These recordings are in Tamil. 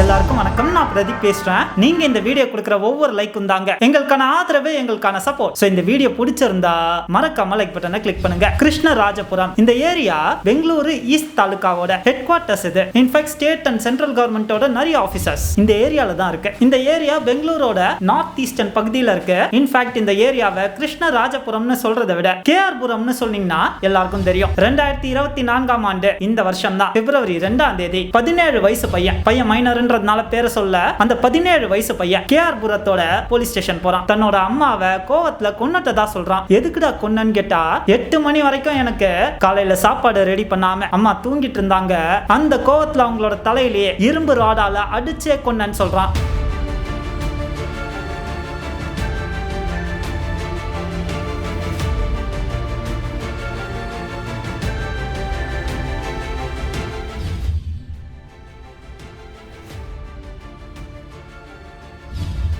எல்லாருக்கும் வணக்கம். நான் பிரதீப் பேசுறேன். நீங்க இந்த வீடியோ கொடுக்குற ஒவ்வொரு லைக்கும் தாங்க. எங்களுக்கான ஆதரவு எங்களுக்கான சப்போர்ட் சோ இந்த வீடியோ பிடிச்சிருந்தா மறக்காம லைக் பட்டனை கிளிக் பண்ணுங்க. கிருஷ்ணராஜபுரம் இந்த ஏரியா பெங்களூரு ஈஸ்ட் தாலுகாவோட ஹெட் குவார்டர்ஸ் இது in fact state and central கவர்மெண்டோட நிறைய ஆபீசர்ஸ் இந்த ஏரியால தான் இருக்கு. இந்த ஏரியா பெங்களூரோட நார்த் ஈஸ்டர்ன் பகுதியில் இருக்கு. இன்ஃபேக்ட் இந்த ஏரியாவை கிருஷ்ணராஜபுரம்னு சொல்றதை விட கேஆர்புரம்னு சொன்னீங்கன்னா எல்லாருக்கும் தெரியும். ரெண்டாயிரத்தி இருபத்தி நான்காம் ஆண்டு இந்த வருஷம் தான் பிப்ரவரி ரெண்டாம் தேதி பதினேழு வயசு பையன். பையன் மைனர்ன்றதுனால பேரை சொல்ல அந்த பதினேழு வயசு பையன் கேஆர் புரத்தோட போலீஸ் ஸ்டேஷன் போறான். தன்னோட அம்மாவை கோவத்துல கொன்னட்டதா சொல்றான். எதுக்குடா கொன்னன்னு கேட்டா எட்டு மணி வரைக்கும் எனக்கு காலையில சாப்பாடு ரெடி பண்ணாம அம்மா தூங்கிட்டு இருந்தாங்க. அந்த கோவத்துல அவங்களோட தலையிலேயே இரும்பு ராடால அடிச்சே கொன்னன்னு சொல்றான்.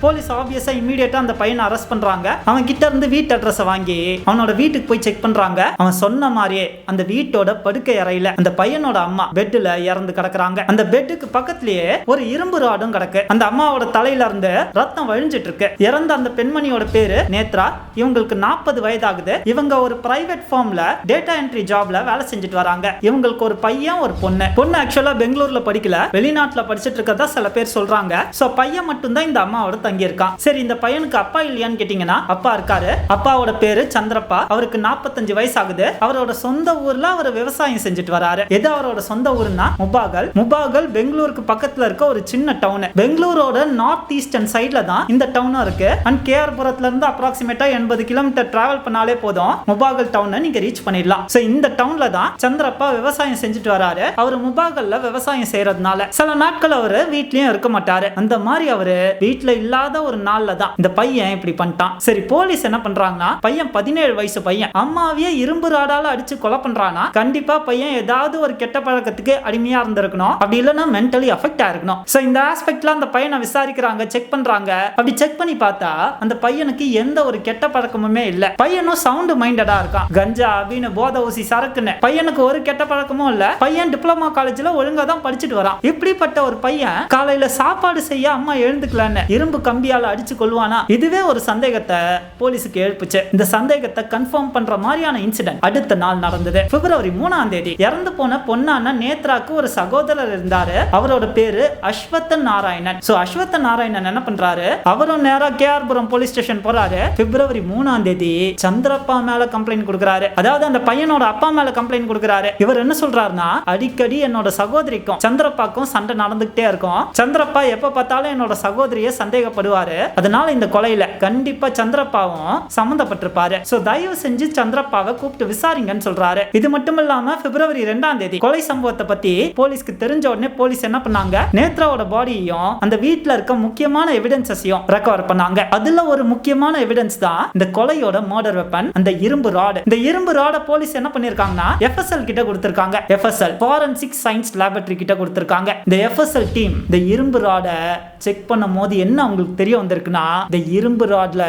போலீஸ் ஆப்வியஸா இமீடியட்டா அந்த பையனை அரெஸ்ட் பண்றாங்க. அவன் கிட்ட இருந்து வீட்டு அட்ரஸை வாங்கி அவனோட வீட்டுக்கு போய் செக் பண்றாங்க. அவன் சொன்ன மாதிரியே அந்த வீட்டோட படுக்கை அறையில அந்த பையனோட அம்மா பெட்ல இறந்து கிடக்குறாங்க. அந்த பெட்டுக்கு பக்கத்துலயே ஒரு இரும்பு ராடும் கிடக்கு. அந்த அம்மாவோட தலையில இருந்து ரத்தம் வழிஞ்சிட்டு இருக்கு. இறந்த அந்த பெண்மணியோட பேரு நேத்ரா. இவங்களுக்கு நாற்பது வயதாகுது. இவங்க ஒரு பிரைவேட் ஃபார்ம்ல டேட்டா என்ட்ரி ஜாப்ல வேலை செஞ்சுட்டு வராங்க. இவங்களுக்கு ஒரு பையன் ஒரு பொண்ணு. பொண்ணு ஆக்சுவலா பெங்களூர்ல படிக்கல. வெளிநாட்டுல படிச்சிட்டு இருக்கதா சில பேர் சொல்றாங்க. சோ பையன் மட்டும்தான் இந்த அம்மாவோட தங்கியிருக்கான். சரி இந்த பையனுக்கு அப்பா இல்லையான்னு கேட்டீங்கன்னா அப்பா இருக்காரு. அப்பாவோட பேரு சந்திரப்பா. அவருக்கு நாற்பத்தஞ்சு வயசு ஆகுது அவரோட சொந்த ஊர்ல அவர் விவசாயம் செஞ்சுட்டு வராரு. எது அவரோட சொந்த ஊர்னா முபாகல். முபாகல் பெங்களூருக்கு பக்கத்துல இருக்க ஒரு சின்ன டவுன் பெங்களூரோட நார்த் ஈஸ்டர்ன் சைட்ல தான் இந்த டவுனும் இருக்கு. அண்ட் கேஆர்புரத்துல இருந்து அப்ராக்சிமேட்டா எண்பது கிலோமீட்டர் டிராவல் பண்ணாலே போதும். முபாகல் டவுனை நீங்க ரீச் பண்ணிடலாம். சோ இந்த டவுன்ல தான் சந்திரப்பா விவசாயம் செஞ்சுட்டு வராரு. அவர் முபாகல்ல விவசாயம் செய்யறதுனால. சில நாட்கள் அவரு வீட்லயும் இருக்க மாட்டாரு. அந்த மாதிரி அவரு வீட்ல இல்லாத ஒரு நாள்ல தான் இந்த பையன் இப்படி பண்ணிட்டான். சரி போலீஸ் என்ன பண்றாங்கன்னா பையன் பதினேழு வயசு பையன். அம்மாவையே இரும்பு ராடால அடிச்சு கொலை பண்றானா கண்டிப்பா பையன் ஏதாவது ஒரு கெட்ட பழக்கத்துக்கு அடிமையா இருந்திருக்கணும். அப்படி இல்லைன்னா மென்டலி அஃபெக்ட் ஆயிருக்கணும். சோ இந்த ஆஸ்பெக்ட்ல அந்த பையனை விசாரிக்கிறாங்க செக் பண்றாங்க. அப்படி செக் பண்ணி பார்த்தா அந்த பையனுக்கு எந்த ஒரு கெட்ட பழக்கமுமே இல்ல. பையனும் சவுண்ட் மைண்டடா இருக்கான். கஞ்சா அப்படின்னு போத ஊசி சரக்குன்னு. பையனுக்கு ஒரு கெட்ட பழக்கமும் இல்ல. பையன் டிப்ளமா காலேஜ்ல ஒழுங்கா தான் படிச்சுட்டு வரான். இப்படிப்பட்ட ஒரு பையன் காலையில சாப்பாடு செய்ய அம்மா எழுந்துக்கலான்னு இரும்பு கம்பியால அடிச்சு கொள்வானா இதுவே ஒரு சந்தேகத்தை போலீஸுக்கு எழுப்புச்சு. இந்த சந்தேகத்தை கன்ஃபார்ம் பண்ற மாதிரியான இன்சிடென்ட் அடுத்த நாள் நடந்தது. பிப்ரவரி மூணாம் தேதி இறந்து போன பொண்ணான நேத்ராக்கு ஒரு சகோதரர் இருந்தாரு. அவரோட பேரு அஸ்வத்த நாராயணன். சோ அஸ்வத்த நாராயணன் என்ன பண்றாரு? அவரும் நேரா கேஆர்புரம் போலீஸ் ஸ்டேஷன் போறாரு. பிப்ரவரி மூணாம் தேதி சந்திரப்பா மேல கம்ப்ளைண்ட் கொடுக்குறாரு. அதாவது அந்த பையனோட அப்பா மேல கம்ப்ளைண்ட் கொடுக்குறாரு. இவர் என்ன சொல்றாருன்னா அடிக்கடி என்னோட சகோதரிக்கும் சந்திரப்பாக்கும் சண்டை நடந்துகிட்டே இருக்கும். சந்திரப்பா எப்ப பார்த்தாலும் என்னோட சகோதரிய சந்தேகப்படுவாரு அதனால இந்த கொலையில கண்டிப்பா சந்திரப்பாவும் சம்மந்தப்பட்டிருப்பாரு. சோ தயவு செஞ்சு சந்திரப்பாவை கூப்பிட்டு விசாரிங்கன்னு சொல்றாரு. இது மட்டும் இல்லாம பிப்ரவரி ரெண்டாம் தேதி கொலை சம்பவத்தை பத்தி போலீஸ்க்கு தெரிஞ்ச உடனே போலீஸ் என்ன பண்ணாங்க? நேத்ராவோட பாடியையும் அந்த வீட்டுல இருக்க முக்கியமான எவிடன்சஸையும் ரெக்கவர் பண்ணாங்க. அதுல ஒரு முக்கியமான எவிடன்ஸ் தான் இந்த கொலையோட மர்டர் வெப்பன் அந்த இரும்பு ராடு இந்த இரும்பு ராட போலீஸ் என்ன பண்ணிருக்காங்கன்னா எஃப்எஸ்எல் கிட்ட கொடுத்திருக்காங்க. எஃப்எஸ்எல் ஃபாரன்சிக் சயின்ஸ் லேபரட்டரி கிட்ட கொடுத்திருக்காங்க. இந்த எஃப்எஸ்எல் டீம் இந்த இரும்பு ராட செக் பண்ணும் போது என்ன அவங்களுக்கு தெரிய வந்திருக்குன்னா இந்த இரும்பு ராட்ல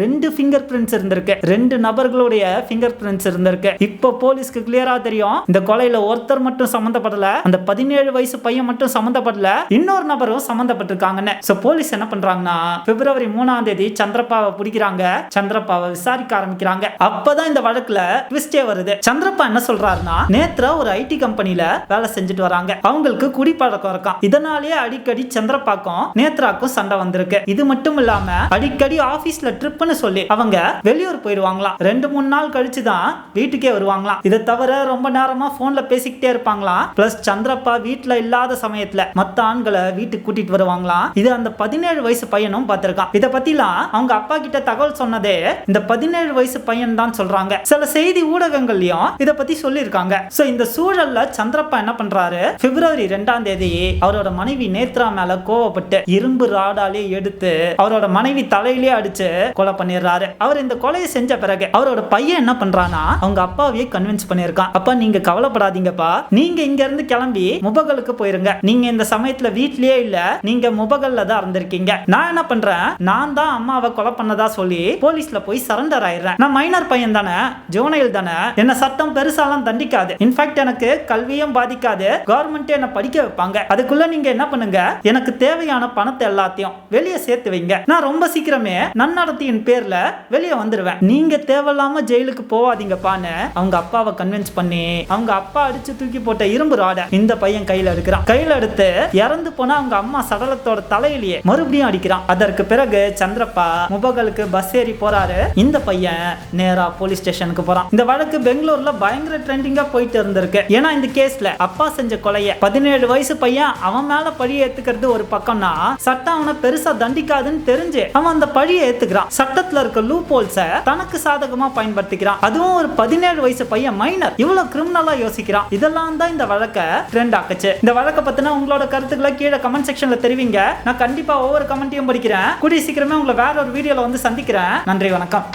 ரெண்டு ஃபிங்கர் பிரிண்ட்ஸ் இருந்திருக்கு. ரெண்டு நபர்களுடைய ஃபிங்கர் பிரிண்ட்ஸ் இருந்திருக்கு. இப்போ போலீஸ்க்கு கிளியரா தெரியும் இந்த கொலையில ஒருத்தர் மட்டும் சம்மந்தப்படல அந்த பதினேழு வயசு பையன் மட்டும் சம்மந்தப்படல இன்னொரு நபரும் சம்மந்தப்பட்டிருக்காங்கன்னு. சோ போலீஸ் என்ன பண்றாங்கன்னா பிப்ரவரி மூணாம் தேதி சந்திரப்பாவை பிடிக்கிறாங்க. சந்திரப்பாவை விசாரிக்க ஆரம்பிக்கிறாங்க. அப்பதான் இந்த வழக்குல ட்விஸ்டே வருது. சந்திரப்பா என்ன சொல்றாருன்னா நேத்ரா ஒரு ஐடி கம்பெனில வேலை செஞ்சுட்டு வராங்க. அவங்களுக்கு குடிப்பழக்கம் இருக்கான் இதனாலேயே அடிக்கடி சந்திரப்பாக்கும் நேத்ராக்கும் சண்டை வந்திருக்கு. இது மட்டும் இல்லாம அடிக்கடி ஆபீஸ்ல ட்ரிப்னு சொல்லி அவங்க வெளியூர் போயிடுவாங்களாம் ரெண்டு மூணு நாள் கழிச்சு தான் வீட்டுக்கே வருவாங்களாம். இதை தவிர ரொம்ப நேரமா போன்ல பேசிக்கிட்டே இருப்பாங்களாம். பிளஸ் சந்திரப்பா வீட்டுல இல்லாத சமயத்துல மத்த ஆண்களை வீட்டுக்கு கூட்டிட்டு வருவாங்களாம். இது அந்த பதினேழு வயசு பையனும் பார்த்திருக்கான். இதை பத்திலாம் அவங்க அப்பா கிட்ட தகவல் சொன்னதே இந்த பதினேழு வயசு பையன் தான் சொல்றாங்க. சில செய்தி ஊடகங்கள்லயும் இத பத்தி சொல்லியிருக்காங்க. சோ இந்த சூழல்ல சந்திரப்பா என்ன பண்றாரு? பிப்ரவரி ரெண்டாம் தேதி அவரோட மனைவி நேத்ரா மேல கோவப்பட்டு இரும்பு ராடாலே எடுத்து அவரோட மனைவி தலையிலேயே அடிச்சு கொலை பண்ணிடுறாரு. அவர் இந்த கொலையை செஞ்ச பிறகு அவரோட பையன் என்ன பண்றானா அவங்க அப்பாவையே கன்வின்ஸ் பண்ணிருக்கான் அப்பா நீங்க கவலைப்படாதீங்கப்பா. நீங்க இங்க இருந்து கிளம்பி முபகலுக்கு போயிருங்க. நீங்க இந்த சமயத்துல வீட்லயே இல்ல நீங்க முபகல்ல தான் இருந்திருக்கீங்க. நான் என்ன பண்றேன்? நான் தான் அம்மாவை கொலை பண்ணதா சொல்லி போலீஸ்ல போய் சரண்டர் ஆயிடுறேன். நான் மைனர் பையன் தானே ஜோனையில் தானே. என்ன சட்டம் பெருசாலாம் தண்டிக்காது. இன்ஃபேக்ட் எனக்கு கல்வியும் பாதிக்காது. கவர்மெண்ட் என்ன படிக்க வைப்பாங்க. அதுக்குள்ள நீங்க என்ன பண்ணுங்க? எனக்கு தேவையான பணத்தை எல்லாத்தையும் வெளியே சேர்த்து வைங்க. நான் ரொம்ப சீக்கிரமே நன்னடத்தியின் பேர்ல வெளியே வந்துடுவேன் நீங்க தேவையில்லாம ஜெயிலுக்கு போவாதீங்கப்பான்னு அவங்க அப்பாவை கன்வின்ஸ் பண்ணி அவங்க அப்பா அடிச்சு தூக்கி போட்ட இரும்பு ராட இந்த பையன் கையில எடுக்கிறான். கையில எடுத்து இறந்து போனா அவங்க அம்மா சடலத்தோட தலையிலேயே மறுபடியும் அடிக்கிறான். அதற்கு பிறகு சந்திரப்பா முபகலுக்கு பஸ் ஏறி போறாரு. இந்த பையன் நேரா போலீஸ் ஸ்டேஷனுக்கு போறான். இந்த வழக்கு பெங்களூர்ல பயங்கர ட்ரெண்டிங்கா போயிட்டு இருந்திருக்கு. ஏன்னா இந்த கேஸ்ல அப்பா செஞ்ச கொலைய பதினேழு வயசு பையன் அவன் மேல பழி ஏத்துக்கிறது ஒரு பக்கம்னா சட்டம் அவனை பெருசா தண்டிக்காதுன்னு தெரிஞ்சு அவன் அந்த பழியை ஏத்துக்கிறான். சட்டத்துல இருக்க லூ போல்ஸ தனக்கு சாதகமா பயன்படுத்திக்கிறான். அதுவும் ஒரு பதினேழு வயசு பையன் மைனர் இவ்வளவு கிரிமினலா யோசிக்கிறான். இதெல்லாம் தான் இந்த வழக்கை ட்ரெண்ட் ஆக்குச்சு. இந்த வழக்கை பத்தினா உங்களோட கருத்துக்களை கீழே கமெண்ட் செக்ஷன்ல தெரிவிங்க. நான் கண்டிப்பா ஒவ்வொரு கமெண்ட்டையும் படிக்கிறேன். கூடிய சீக்கிரமே உங்களை வேற ஒரு வீடியோல வந்து சந்திக்கிறேன். நன்றி வணக்கம்.